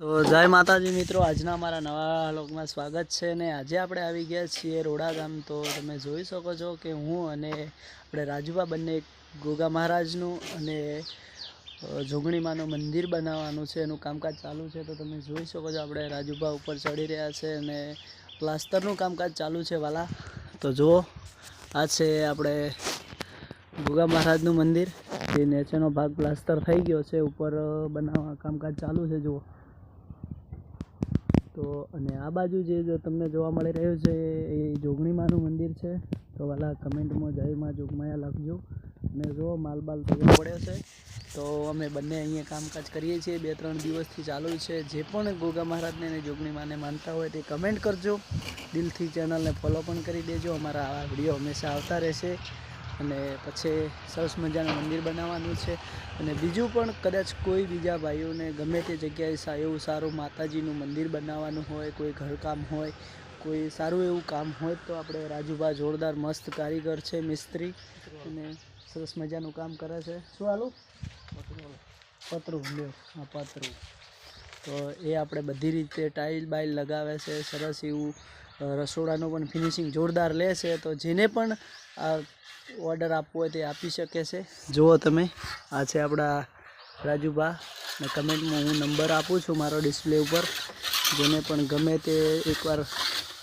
તો જય માતાજી મિત્રો, આજના અમારા નવા લોકમાં સ્વાગત છે ને આજે આપણે આવી ગયા છીએ રોડા ગામ તો તમે જોઈ શકો છો કે હું અને આપણે રાજુબા બંને ગોગા મહારાજનું અને જોગણીમાનું મંદિર બનાવવાનું છે, એનું કામકાજ ચાલુ છે. તો તમે જોઈ શકો છો આપણે રાજુભા ઉપર ચડી રહ્યા છે અને પ્લાસ્ટરનું કામકાજ ચાલુ છે વાલા. તો જુઓ, આ છે આપણે ગોગા મહારાજનું મંદિર. જે નીચેનો ભાગ પ્લાસ્ટર થઈ ગયો છે, ઉપર બનાવવા કામકાજ ચાલુ છે. જુઓ તો અને આ બાજુ જે તમને જોવા મળી રહ્યું છે, એ જોગણીમાનું મંદિર છે. તો વાલા કમેન્ટમાં જયમાં જોગમાયા લખજો. અને જો માલ બાલ તૈયાર પડ્યો છે, તો અમે બંને અહીંયા કામકાજ કરીએ છીએ. બે, ત્રણ દિવસથી ચાલુ છે. જે પણ ગોગા મહારાજને અને જોગણીમાને માનતા હોય તે કમેન્ટ કરજો. દિલથી ચેનલને ફોલો પણ કરી દેજો. અમારા આવા વીડિયો હંમેશા આવતા રહેશે. અને પછી સરસ મજાનું મંદિર બનાવવાનું છે. અને બીજું પણ કદાચ કોઈ બીજા ભાઈઓને ગમે તે જગ્યાએ એવું સારું માતાજીનું મંદિર બનાવવાનું હોય, કોઈ ઘરકામ હોય, કોઈ સારું એવું કામ હોય તો આપણે રાજુભા જોરદાર મસ્ત કારીગર છે, મિસ્ત્રી. અને સરસ મજાનું કામ કરે છે. શું હાલું? પતરું, લ્યો હા પતરું. તો એ આપણે બધી રીતે ટાઇલ બાઇલ લગાવે છે, સરસ એવું રસોડાનું પણ ફિનિશિંગ જોરદાર લે છે. તો જેને પણ આ ઓર્ડર આપવો હોય તે આપી શકે છે. જુઓ તમે, આ છે આપણા રાજુભા. ને કમેન્ટમાં હું નંબર આપું છું મારો ડિસ્પ્લે ઉપર. જેને પણ ગમે તે એકવાર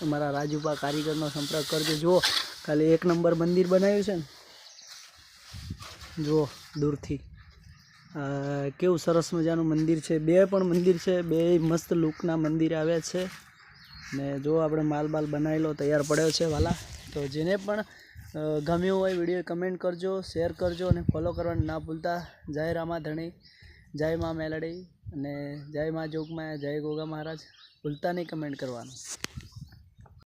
મારા રાજુભા કારીગરનો સંપર્ક કરજો. જુઓ, ખાલી એક નંબર મંદિર બનાવ્યું છે ને. જુઓ, દૂરથી. કેવું સરસ મજાનું મંદિર છે. બે પણ મંદિર છે. બે મસ્ત લુકના મંદિર આવ્યા છે. ને જો આપણે માલ બાલ બનાવેલો તૈયાર પડ્યો છે વાલા, તો જેને પણ ગમ્યું હોય વીડિયો કમેન્ટ કરજો, શેર કરજો અને ફોલો કરવાનું ના ભૂલતા. જય રામા ધણી જય મા મેલડી અને જય મા જોગમાં જય ગોગા મહારાજ. ભૂલતા નહીં કમેન્ટ કરવાનું.